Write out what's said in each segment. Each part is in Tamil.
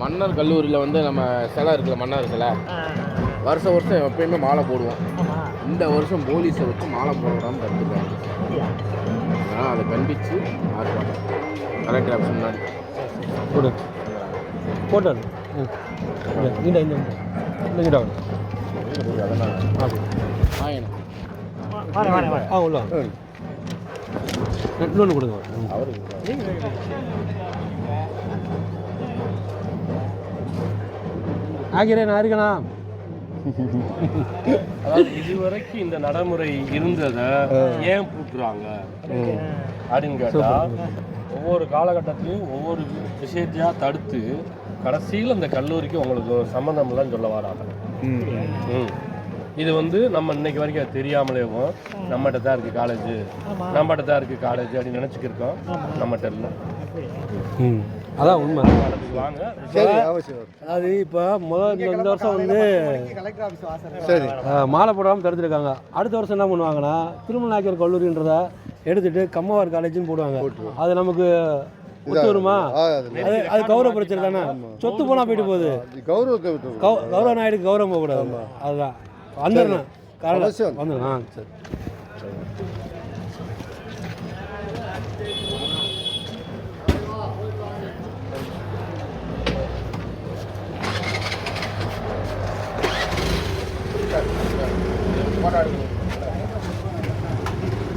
மன்னர் கல்லூரியில் வந்து நம்ம சிலை இருக்குல்ல மன்னர் சிலை. வருஷம் வருஷம் எப்பயுமே மாலை போடுவோம். இந்த வருஷம் போலீஸை வச்சு மாலை போடாமல் தடுத்துருக்காங்க அதனால் அதை கண்டித்து ஆர்ப்பாட்டம் கலெக்டர் ஆஃபீஸ் முன்னாடி. கொடு போட்டாரு இந்த இந்த இந்த ஆயனம் ஆ உள்ள இன்னொன்று கொடுங்க. அவருக்கு ஆகிறேன் அதாவது இதுவரைக்கும் இந்த நடைமுறை இருந்ததை ஏன் பூட்டுறாங்க? அப்படின்னு கேட்டா ஒவ்வொரு காலகட்டத்திலையும் ஒவ்வொரு விஷயத்தையா தடுத்து கடைசியில் இந்த கல்லூரிக்கு உங்களுக்கு சம்மந்தம் இல்லைன்னு சொல்ல வராங்க. ம். இது வந்து நம்ம இன்னைக்கு வரைக்கும் அது தெரியாமலேவும் நம்மகிட்ட தான் இருக்குது காலேஜ் நம்மகிட்ட தான் இருக்குது காலேஜ் அப்படின்னு நினச்சிக்கிருக்கோம். நம்மகிட்ட இல்லை. ம். அதான் உண்மை. வாங்க. அதாவது இப்போ முதல் இந்த- வருஷம் வந்து சரி. மாலை போடாமல் தடுத்துருக்காங்க அடுத்த வருஷம் என்ன பண்ணுவாங்கன்னா திருமணாக்கியர் கல்லூரின்றத எடுத்துட்டு கம்மவார் காலேஜ்னு போடுவாங்க. அது நமக்கு ஒத்து வருமா ஆ, அது கௌரவ பிரச்சனை தானே? சொத்து போனால் போயிட்டு போகுது. கௌரவ கௌரவ நாயுடுக்கு கௌரவம் போகக்கூடாது. அதுதான். வந்துடணும் காரணம் அவசியம். சரி.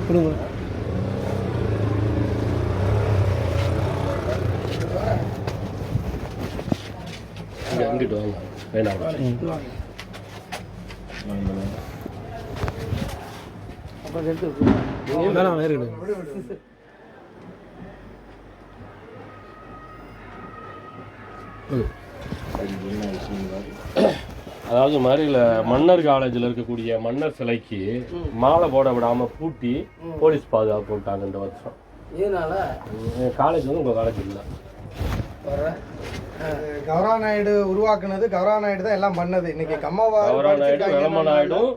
கொடுங்க. வாங்க. வேணாம். வேணாம் இருக்கட்டும் அதாவது மதுரையில் மன்னர் காலேஜில் இருக்கக்கூடிய மன்னர் சிலைக்கு மாலை போட விடாம பூட்டி போலீஸ் பாதுகாப்பு போட்டாங்க இந்த வருஷம் காலேஜ் வந்து உங்கள் காலேஜ் இல்லை. கௌரவ நாயுடு உருவாக்குனது கௌரவ நாயுடு தான் எல்லாம் பண்ணது. இன்னைக்கு கம்மவா கௌரவ நாயுடு வெளம நாயுடும்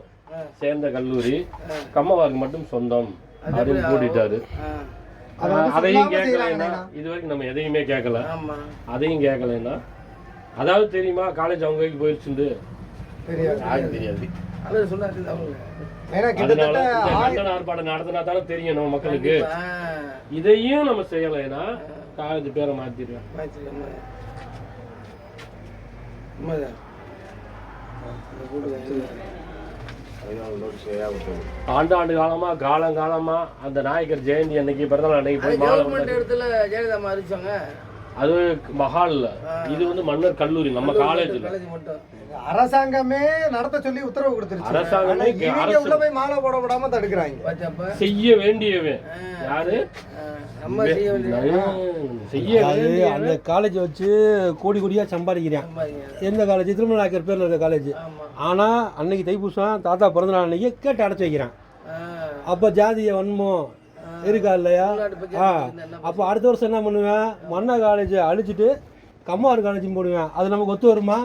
சேர்ந்த கல்லூரி. கம்மவாருக்கு மட்டும் சொந்தம். அப்படின்னு கூட்டிட்டாரு. அதையும் கேட்கலைன்னா. இது வரைக்கும் நம்ம எதையுமே கேட்கல. அதையும் கேட்கலைன்னா அதாவது தெரியுமா காலேஜ் அவங்க கைக்கு போயிடுச்சுண்டு. தெரியாது. நடத்தினா தானே தெரியும் நம்ம மக்களுக்கு. இதையும் நம்ம செய்யலைன்னா காலேஜ் பேரை மாத்திடுவேன் ஆண்டாண்டு காலமா காலங்காலமா அந்த நாயக்கர் ஜெயந்தி அன்னைக்கு பிறந்தநாள் அன்னைக்கு போய் மாலை இடத்துல ஜெயலலிதா அறிவிச்சாங்க அது மஹால்ல இது வந்து மன்னர் கல்லூரி நம்ம காலேஜ்ல அரசாங்கமே நடத்த சொல்லி உத்தரவு கொடுத்துருச்சு. அரசாங்கமே ஆனா உள்ள போய் மாலை போட விடாம தடுக்கிறாங்க. செய்ய வேண்டியவன். யாரு? நம்ம செய்ய வேண்டிய செய்ய அது வேண்டிய அந்த காலேஜை வச்சு கோடி கோடியாக சம்பாதிக்கிறேன். எந்த காலேஜ் திருமணாக்கர் பேரில் இருக்க காலேஜ் ஆனால் அன்னைக்கு தைப்பூசம் தாத்தா பிறந்தநாள் அன்னைக்கு கேட்டு அடைச்சி வைக்கிறான். அப்போ ஜாதிய வன்மம் இருக்கா இல்லையா? ஆ. அப்போ அடுத்த வருஷம் என்ன பண்ணுவேன்? மன்னா காலேஜை அழிச்சிட்டு கம்மாறு காலேஜும் போடுவேன். அது நமக்கு ஒத்து வருமா?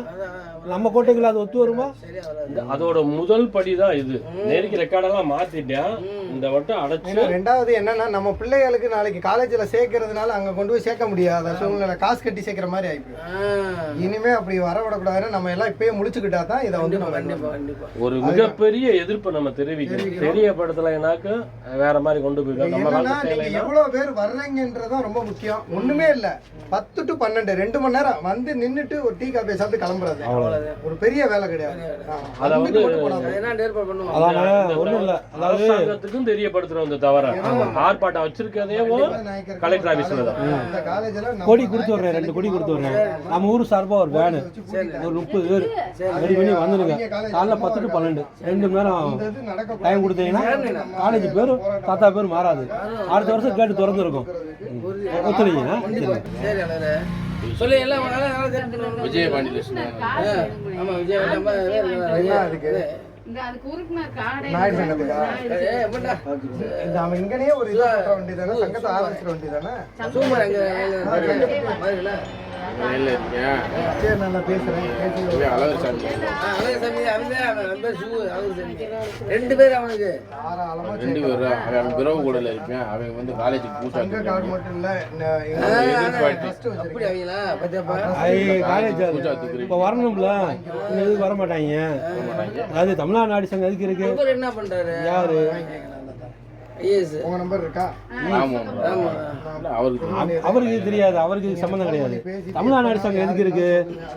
நம்ம கோட்டைகள் அது ஒத்து வருமா? சரியா வராது இந்த- அதோட முதல் படி தான் இது நேருக்கு ரெக்கார்டெல்லாம் மாத்திட்டேன். இந்த வட்டம் அடைச்சு ரெண்டாவது என்னன்னா நம்ம பிள்ளைகளுக்கு நாளைக்கு காலேஜ்ல சேர்க்கறதுனால அங்க கொண்டு போய் சேர்க்க முடியாத சூழ்நிலை காசு கட்டி சேர்க்கிற மாதிரி ஆயிப்போம் இனிமே அப்படி வரவிடக்கூடாதுன்னு நம்ம எல்லாம் இப்பயே முடிச்சுக்கிட்டா தான் இதை வந்து நம்ம ஒரு மிகப்பெரிய எதிர்ப்பை நம்ம தெரிவிக்கணும் தெரியப்படுத்தலைனாக்க வேற மாதிரி கொண்டு போயிடும் நம்ம எவ்வளவு பேர் வர்றீங்கன்றதுதான் ரொம்ப முக்கியம். ஒண்ணுமே இல்ல. பத்து டு பன்னெண்டு ரெண்டு மணி நேரம் வந்து நின்னுட்டு ஒரு டீ காஃபி சாப்பிட்டு கிளம்புறது. ஒரு பெரிய வேலை கிடையாது. ஆ, அத வந்துட்டு வந்து- மட்டும் போடாம. என்ன ஏற்பாடு பண்ணுவோம் அதான ஒன்றும் இல்லை. அதாவது அரசாங்கத்துக்கும் தெரியப்படுத்துறோம் இந்த தவிர ஆர்ப்பாட்டம் வச்சிருக்கதையும் நாயக்கர் கலெக்டர் தான் நம்ம கொடி கொடுத்து விட்றேன் ரெண்டு கொடி கொடுத்து விட்றேன் நம்ம ஊர் சார்பாக ஒரு வேனு ஒரு முப்பது பேர் ரெடி பண்ணி வந்துடுங்க காலைல பத்து டு பன்னெண்டு. ரெண்டு மணி நேரம். டைம் கொடுத்தீங்கன்னா காலேஜ் பேர் தாத்தா பேர் மாறாது. அடுத்த வருஷம் கேட்டு திறந்துருக்கும். ஒத்துழைங்க. சரி. சொல்லி எல்லாம் வேலை ஆமா விஜய் நம்ம இங்கனே ஒரு இது வேண்டியதானே சங்கத்தை ஆரம்பிச்சிட வேண்டியதானே அங்க வயலில் இருக்கீங்க? சரி நல்லா பேசுறேன். பேசி இதுவே அழகு சாமி. அழகு சாமி அவன் தான் அவன் அவன் பேர் சு அழகு சாமி. ரெண்டு பேர் அவனுக்கு. தாராளமா ரெண்டு பேரும் அவன் பிறவு கூடல இருப்பேன் அவன் வந்து காலேஜுக்கு பூசா மட்டும் இல்ல அப்படி அவங்களா பத்தியாப்பா? காலேஜ் இப்போ வரணும்ல? இந்த இதுக்கு வர மாட்டாங்க அது தமிழ்நாடு நாடு சங்கம் எதுக்கு இருக்கு? என்ன பண்றாரு? யாரு? உங்க நம்பர் இருக்கா? ஆமாம் இல்ல, அவருக்கு அவ- அவருக்கு இது தெரியாது அவருக்கு சம்மந்தம் கிடையாது. தமிழ்நாடு நாடு சங்கம் எதுக்கு இருக்கு?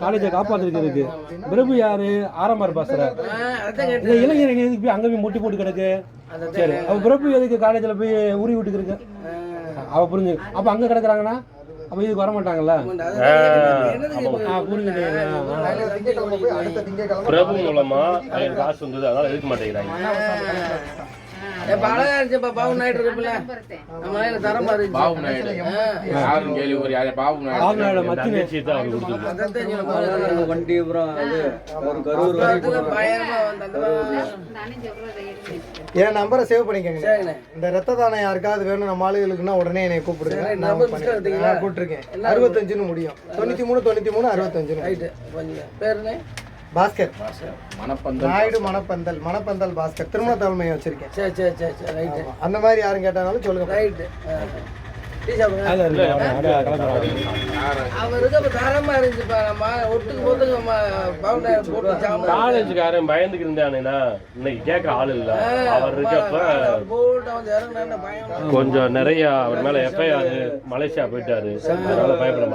காலேஜை காப்பாத்துறதுக்கு இருக்கு. பிரபு யாரு? ஆரம்பார் கேட்டு இந்த இளைஞர்கள் எதுக்கு போய் அங்கே போய் முட்டி போட்டு கிடக்கு? சரி அவ பிரபு எதுக்கு காலேஜில் போய் உரி விட்டுக்கு இருக்கு? அவ புரிஞ்சு. அப்போ அங்கே கிடக்குறாங்கன்னா? அப்போ இதுக்கு வர மாட்டாங்கல்ல? பிரபு மூலமா காசு வந்தது அதனால எடுக்க மாட்டேங்கிறாங்க? இப்ப அழகா இருந்துச்சுப்பா பாபு நாயுடு இருக்குல்ல நம்ம நாயில தரமா இருந்துச்சு பாபு நாயுடு. யாரும் கேள்வி ஒரு யாரு பாபு நாயுடு? ஆளுநரோட என் மத்திய தங்கச்சி தான் அவர் கொடுத்துருக்கு அதான் தெரியும் பாபு வண்டி அப்புறம் அது ஒரு கரூர் அதுல பயங்கரமா வந்து அந்த நானே சொல்றதை எடுத்து என் நம்பரை சேவ் பண்ணிக்கங்க. இந்த ரத்த தானம் யாருக்காவது வேணும் நம்ம ஆளுகளுக்குன்னா உடனே என்னை கூப்பிடுங்க. சரி, நான் கூப்பிட்டுருக்கேன் அறுபத்தஞ்சுன்னு முடியும். தொண்ணூத்தி மூணு தொண்ணூத்தி மூணு அறுபத்தஞ்சுன்னு. பேருண்ணே பாஸ்கர். மனப்பந்தல் நாயுடு மணப்பந்தல் மணப்பந்தல் பாஸ்கர். திருமண தலைமையை வச்சிருக்கேன். சரி சரி சரி சரி. ரைட்டு. அந்த மாதிரி யாரும் கேட்டாலும் சொல்லுங்க. ரைட்டு. காலேஜுக்காரன் பயந்துக்கு இருந்தானேனா இன்னைக்கு கேட்க ஆள் இல்ல. அவர் இருக்கப்ப கொஞ்சம் நிறைய அவர் மேல எஃப்ஐஆர் மலேசியா போயிட்டாரு. அதனால பயப்பட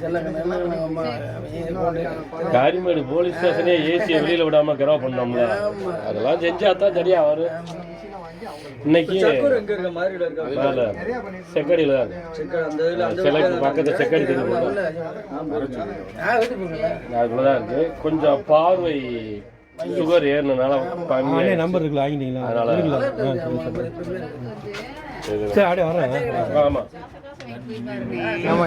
செல்லக்கண்ணா காரிமேடு போலீஸ் ஸ்டேஷனே ஏசியை வெளியில விடாம கிரவ பண்ணோம்ல. அதெல்லாம் செஞ்சா தான் சரியா வரும் இன்னைக்கு செக்கடியில தான் சிக்கன் அந்த இதுல அந்த சிலை பக்கத்து செக்கடி தெரியும்? அதுக்குள்ளதான் இருக்கு. கொஞ்சம் பார்வை சுகர் ஏறினனால அண்ணே கம்மியா நம்பர் இருக்குல்ல வாங்கிட்டீங்களா அதனால- சரி, அப்படியே வரேன் ஆமா. போய் பாருங்க ஆமா.